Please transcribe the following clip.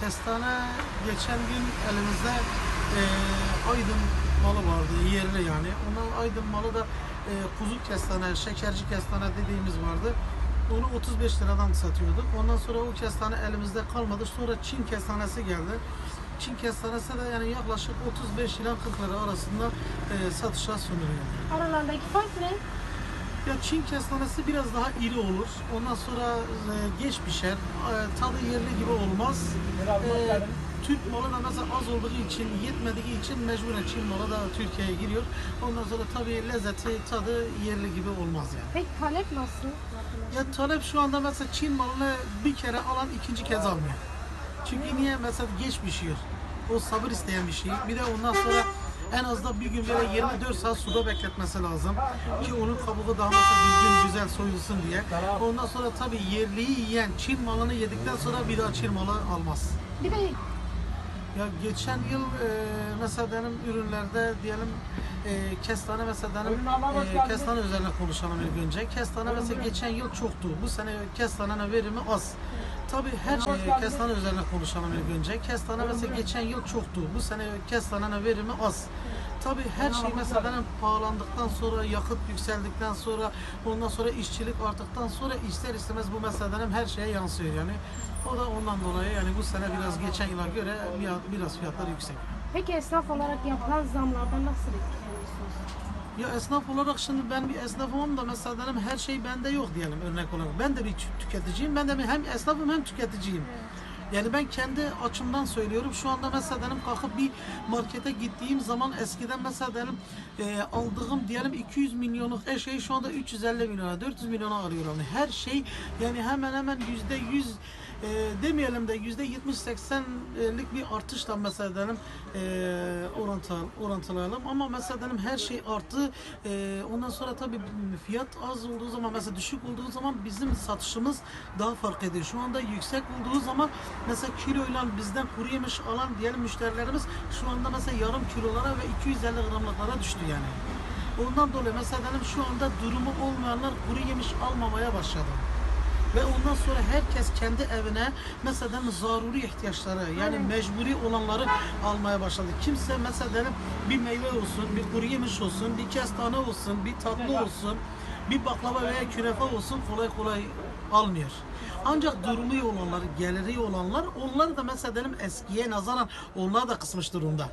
kestane geçen gün elimizde e, Aydın malı vardı, yerli yani. Ondan Aydın malı da e, kuzu kestane, şekerci kestane dediğimiz vardı. Onu 35 liradan satıyorduk. Ondan sonra o kestane elimizde kalmadı. Sonra Çin kestanesi geldi. Çin kestanesi de yani yaklaşık 35 ila 40 lira arasında e, satışa sunuluyor. Aralarındaki fark ne? Ya Çin kestanesi biraz daha iri olur. Ondan sonra e, geç pişer. E, tadı yerli gibi olmaz. E, Türk malı da mesela az olduğu için, yetmediği için mecburen Çin malı da Türkiye'ye giriyor. Ondan sonra tabii lezzeti, tadı yerli gibi olmaz yani. Peki talep nasıl? Ya talep şu anda mesela Çin malını bir kere alan ikinci kez almıyor. Çünkü niye? Mesela geç pişiyor. O sabır isteyen bir şey. Bir de ondan sonra en az da bir gün böyle 24 saat suda bekletmesi lazım. Ki onun kabuğu daha mesela düzgün güzel soyulsun diye. Ondan sonra tabii yerliyi yiyen Çin malını yedikten sonra bir daha Çin malı almaz. Bir de Ya geçen yıl e, mesela benim ürünlerde diyelim e, kestane mesela benim e, kestane üzerine konuşalım ilk önce. Kestane mesela geçen yıl çoktu. Bu sene kestanenin verimi az. Tabii her şey kestane üzerine konuşalım ilk önce. Kestane mesela geçen yıl çoktu. Bu sene kestanenin verimi az. Tabii her şey mesela pahalandıktan sonra, yakıt yükseldikten sonra, ondan sonra işçilik arttıktan sonra ister istemez bu meselelerim her şeye yansıyor yani. O da ondan dolayı yani bu sene biraz geçen yıla göre bir- biraz fiyatlar yüksek. Peki esnaf olarak yapılan zamlardan nasıl etkileniyorsunuz? Ya esnaf olarak şimdi ben bir esnafım da mesela benim her şey bende yok diyelim örnek olarak. Ben de bir tü- tüketiciyim. Ben de bir- hem esnafım hem tüketiciyim. Yani ben kendi açımdan söylüyorum. Şu anda mesela benim kalkıp bir markete gittiğim zaman eskiden mesela benim e, aldığım diyelim 200 milyonluk eşeği şu anda 350 milyona, 400 milyona alıyorum. Yani her şey yani hemen hemen yüzde yüz e, demeyelim de yüzde 70-80'lik bir artışla mesela dedim e, orantılı, orantılayalım ama mesela dedim her şey arttı. E, ondan sonra tabii fiyat az olduğu zaman mesela düşük olduğu zaman bizim satışımız daha fark ediyor. Şu anda yüksek olduğu zaman mesela kiloyla bizden kuru yemiş alan diyelim müşterilerimiz şu anda mesela yarım kilolara ve 250 gramlıklara düştü yani. Ondan dolayı mesela dedim şu anda durumu olmayanlar kuru yemiş almamaya başladı. Ve ondan sonra herkes kendi evine mesela zaruri ihtiyaçları yani mecburi olanları almaya başladı. Kimse mesela bir meyve olsun, bir kuru yemiş olsun, bir kestane olsun, bir tatlı olsun, bir baklava veya künefe olsun kolay kolay almıyor. Ancak durumu olanlar, geliri olanlar onlar da mesela eskiye nazaran onlar da kısmış durumda.